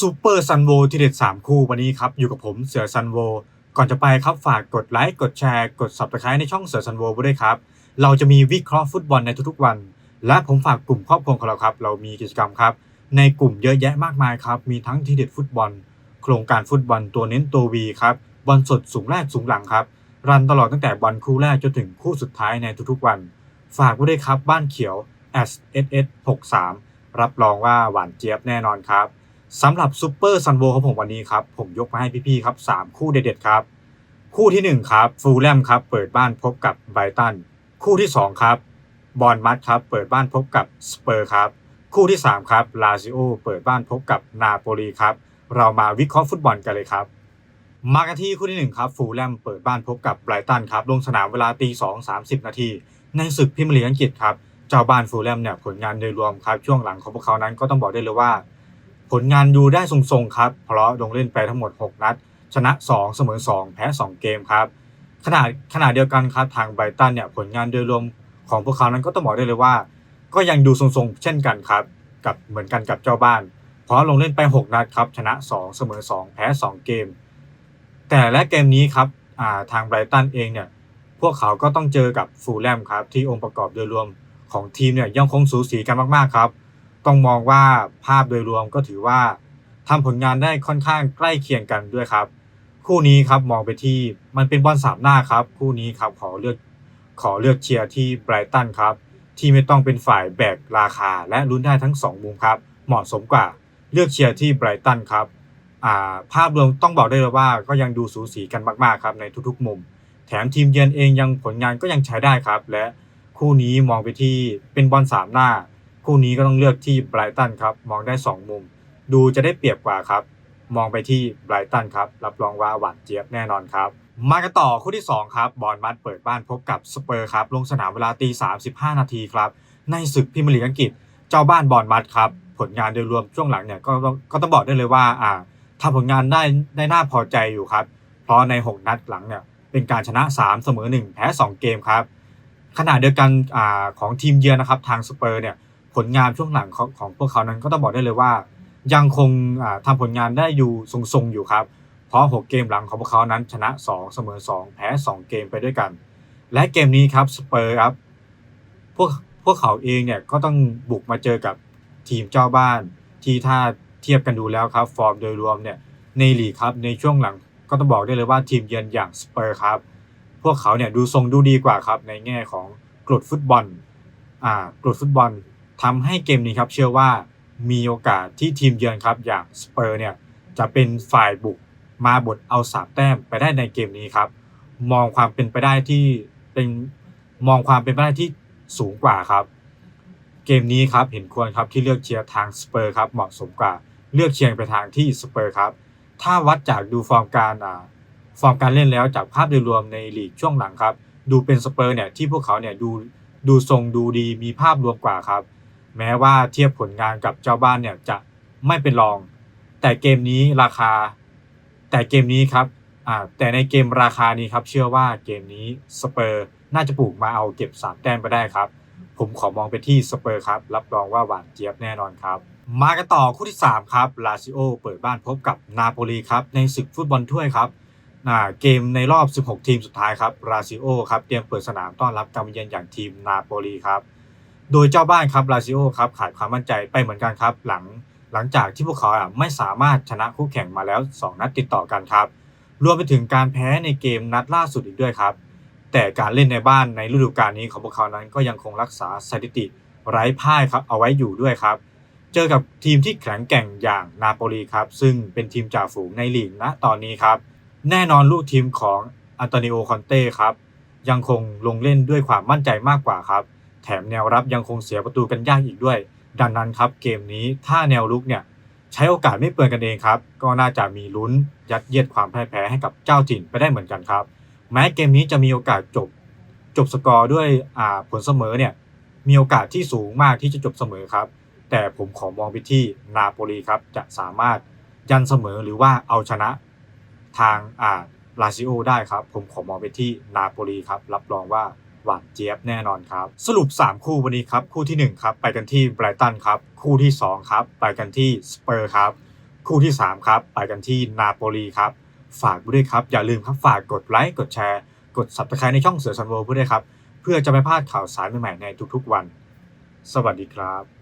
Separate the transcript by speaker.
Speaker 1: ซูเปอร์ซันโวทีเด็ด 3 คู่วันนี้ครับ อยู่กับผมเสือซันโวก่อนจะไปครับฝากกดไลค์กดแชร์กด subscribe ในช่องเสือซันโวด้วยครับ เราจะมีวิเคราะห์ฟุตบอลในทุกๆวัน และผมฝากกลุ่มครอบครัวของเราครับ เรามีกิจกรรมครับ ในกลุ่มเยอะแยะมากมายครับ มีทั้งทีเด็ดฟุตบอล โครงการฟุตบอลตัวเน้นตัววีครับบอลสดสูงแรกสูงหลังครับรันตลอดตั้งแต่บอลคู่แรกจนถึงคู่สุดท้ายในทุกๆวัน ฝากไว้ด้วยครับบ้านเขียว S S S 63รับรองว่าหวานเจี๊ยบแน่นอนครับ สำหรับซูเปอร์ซันโวของผมวันนี้ครับ ผมยกมาให้พี่ๆครับ 3 คู่เด็ดๆครับ คู่ทีหนึ่1 ครับฟูลแลมครับ เปิดบ้านพบกับไบรตันคู่ที่ 2 ครับบอลมัดครับ เปิดบ้านพบกับสเปอร์ครับ คู่ที่ 3 ครับลาซิโอเปิดบ้านพบกับนาโปลีครับ เรามาวิเคราะห์ฟุตบอลกันเลยครับ มากันที่คู่ที่ 1 ครับฟูลแลมเปิดบ้านพบกับไบรตันครับลงสนามเวลาตี2 30นาทีในศึกพรีเมียร์ลีอังกฤษครับเจ้าบ้านฟูลแลมเนี่ยผลงานโดยรวมครับช่วงหลังของพวกเขานั้นก็ต้องบอกได้เลยว่า ผลงานดูได้ทรงๆครับ เพราะลงเล่นไปทั้งหมด 6 นัด ชนะ 2 เสมอ 2 แพ้ 2 เกมครับขณะขณะเดียวกันครับทางไบรตันเนี่ยผลงานโดยรวมของพวกเขานั้นก็ต้องบอกได้เลยว่า ก็ยังดูทรงๆเช่นกันครับ กับเหมือนกันกับเจ้าบ้าน เพราะลงเล่นไป 6 นัดครับ ชนะ 2 เสมอ 2 แพ้ 2 เกม แต่และเกมนี้ครับาทางไบรตันเองเนี่ยพวกเขาก็ต้องเจอกับฟูลแลมครับที่องค์ประกอบโดยรวมของทีมเนี่ยยังคงสูสีกันมากๆครับ ต้องมองว่าภาพโดยรวมก็ถือว่าทำผลงานได้ค่อนข้างใกล้เคียงกันด้วยครับ คู่นี้ครับมองไปที่มันเป็นบอลสามหน้าครับ คู่นี้ครับขอเลือกขอเลือกเชียร์ที่ไบรตันครับ ที่ไม่ต้องเป็นฝ่ายแบกราคา และลุ้นได้ทั้ง 2 มุมครับ เหมาะสมกว่าเลือกเชียร์ที่ไบรตันครับอ่าภาพรวมต้องบอกได้เลยว่าก็ยังดูสูสีกันมาก ๆ ครับในทุกๆ มุม แถมทีมเยือนเองยังผลงานก็ยังใช้ได้ครับ และคู่นี้มองไปที่เป็นบอลสามหน้า คู่นี้ก็ต้องเลือกที่ไบรตันครับมองได้ 2 มุม ดูจะได้เปรียบกว่าครับ มองไปที่ไบรตันครับรับรองว่าหวานเจี๊ยบแน่นอนครับ มากันต่อคู่ที่ 2 ครับบอลมัดเปิดบ้านพบกับสเปอร์ครับลงสนามเวลาตี35 นาทีครับในศึกพรีเมียร์ลีกอังกฤษ เจ้าบ้านบอลมัดครับผลงานโดยรวมช่วงหลังเนี่ยก็ต้องก็ต้องบอกได้เลยว่าอ่าทำผลงานได้ได้น่าพอใจอยู่ครับ เพราะใน 6 นัดหลังเนี่ยเป็นการชนะ 3 เสมอ 1 แพ้ 2 เกมครับขณะเดียวกันอ่าของทีมเยือนนะครับทางสเปอร์เนี่ย ผลงานช่วงหลังของของพวกเขานั้นก็ต้องบอกได้เลยว่า ยังคงอ่าทำผลงานได้อยู่ทรงๆอยู่ครับ เพราะ 6 เกมหลังของพวกเขานั้นชนะ 2 เสมอ 2 แพ้ 2 เกมไปด้วยกัน และเกมนี้ครับสเปอร์ครับพวกพวกเขาเองเนี่ยก็ต้องบุกมาเจอกับทีมเจ้าบ้าน ที่ถ้าเทียบกันดูแล้วครับ ฟอร์มโดยรวมเนี่ยในลีกครับในช่วงหลังก็ต้องบอกได้เลยว่าทีมเยือนอย่างสเปอร์ครับพวกเขาเนี่ยดูทรงดูดีกว่าครับในแง่ของกรดฟุตบอลอ่ากรดฟุตบอล ทำให้เกมนี้ครับเชื่อว่ามีโอกาสที่ทีมเยือนครับอย่างสเปอร์เนี่ยจะเป็นฝ่ายบุกมาบดเอาสามแต้มไปได้ในเกมนี้ครับ มองความเป็นไปได้ที่เป็นมองความเป็นไปได้ที่สูงกว่าครับ เกมนี้ครับเห็นควรครับที่เลือกเชียร์ทางสเปอร์ครับเหมาะสมกว่าเลือกเชียร์ไปทางที่สเปอร์ครับ ถ้าวัดจากดูฟอร์มการอ่าฟอร์มการเล่นแล้วจากภาพโดยรวมในลีกช่วงหลังครับ ดูเป็นสเปอร์เนี่ยที่พวกเขาเนี่ยดูดูทรงดูดีมีภาพรวมกว่าครับ แม้ว่าเทียบผลงานกับเจ้าบ้านเนี่ยจะไม่เป็นรอง แต่เกมนี้ราคา แต่เกมนี้ครับอ่าแต่ในเกมราคานี้ครับ เชื่อว่าเกมนี้สเปอร์น่าจะปลูกมาเอาเก็บ 3 แต้มไปได้ครับ ผมขอมองไปที่สเปอร์ครับ รับรองว่าหวานเจี๊ยบแน่นอนครับ มากันต่อคู่ที่ 3 ครับลาซิโอเปิดบ้านพบกับนาโปลีครับ ในศึกฟุตบอลถ้วยครับอ่าเกมในรอบ 16 ทีมสุดท้ายครับราซิโอครับเตรียมเปิดสนามต้อนรับการเยือนอย่างทีมนาโปลีครับ โดยเจ้าบ้านครับราซิโอครับขาดความมั่นใจไปเหมือนกันครับ หลังหลังจากที่พวกเขาไม่สามารถชนะคู่แข่งมาแล้ว 2 นัดติดต่อกันครับ รวมไปถึงการแพ้ในเกมนัดล่าสุดอีกด้วยครับ แต่การเล่นในบ้านในฤดูกาลนี้ของพวกเขานั้นก็ยังคงรักษาสถิติไร้พ่ายครับเอาไว้อยู่ด้วยครับ เจอกับทีมที่แข็งแกร่งอย่างนาโปลีครับ ซึ่งเป็นทีมจ่าฝูงในลีกณตอนนี้ครับ แน่นอนลูกทีมของอันโตนิโอคอนเต้ครับยังคงลงเล่นด้วยความมั่นใจมากกว่าครับ แถมแนวรับยังคงเสียประตูกันยากอีกด้วย ดังนั้นครับเกมนี้ถ้าแนวลุกเนี่ยใช้โอกาสไม่เปลืองกันเองครับ ก็น่าจะมีลุ้นยัดเยียดความพ่ายแพ้ให้กับเจ้าถิ่นไปได้เหมือนกันครับ แม้เกมนี้จะมีโอกาสจบจบสกอร์ด้วยผลเสมอเนี่ยมีโอกาสที่สูงมากที่จะจบเสมอครับ แต่ผมขอมองไปที่นาโปลีครับจะสามารถยันเสมอหรือว่าเอาชนะทางลาซิโอได้ครับ ผมขอมองไปที่นาโปลีครับ รับรองว่า หวานเจี๊ยบแน่นอนครับ สรุป 3 คู่วันนี้ครับ คู่ที่ 1 ครับ ไปกันที่ไบรตันครับ คู่ที่ 2 ครับ ไปกันที่สเปอร์ครับ คู่ที่ 3 ครับ ไปกันที่นาโปลีครับ ฝากด้วยครับ อย่าลืมครับฝากกดไลค์กดแชร์ กด Subscribe ในช่องเสือซันโวด้วยครับ เพื่อจะไม่พลาดข่าวสารใหม่ๆในทุกๆวัน สวัสดีครับ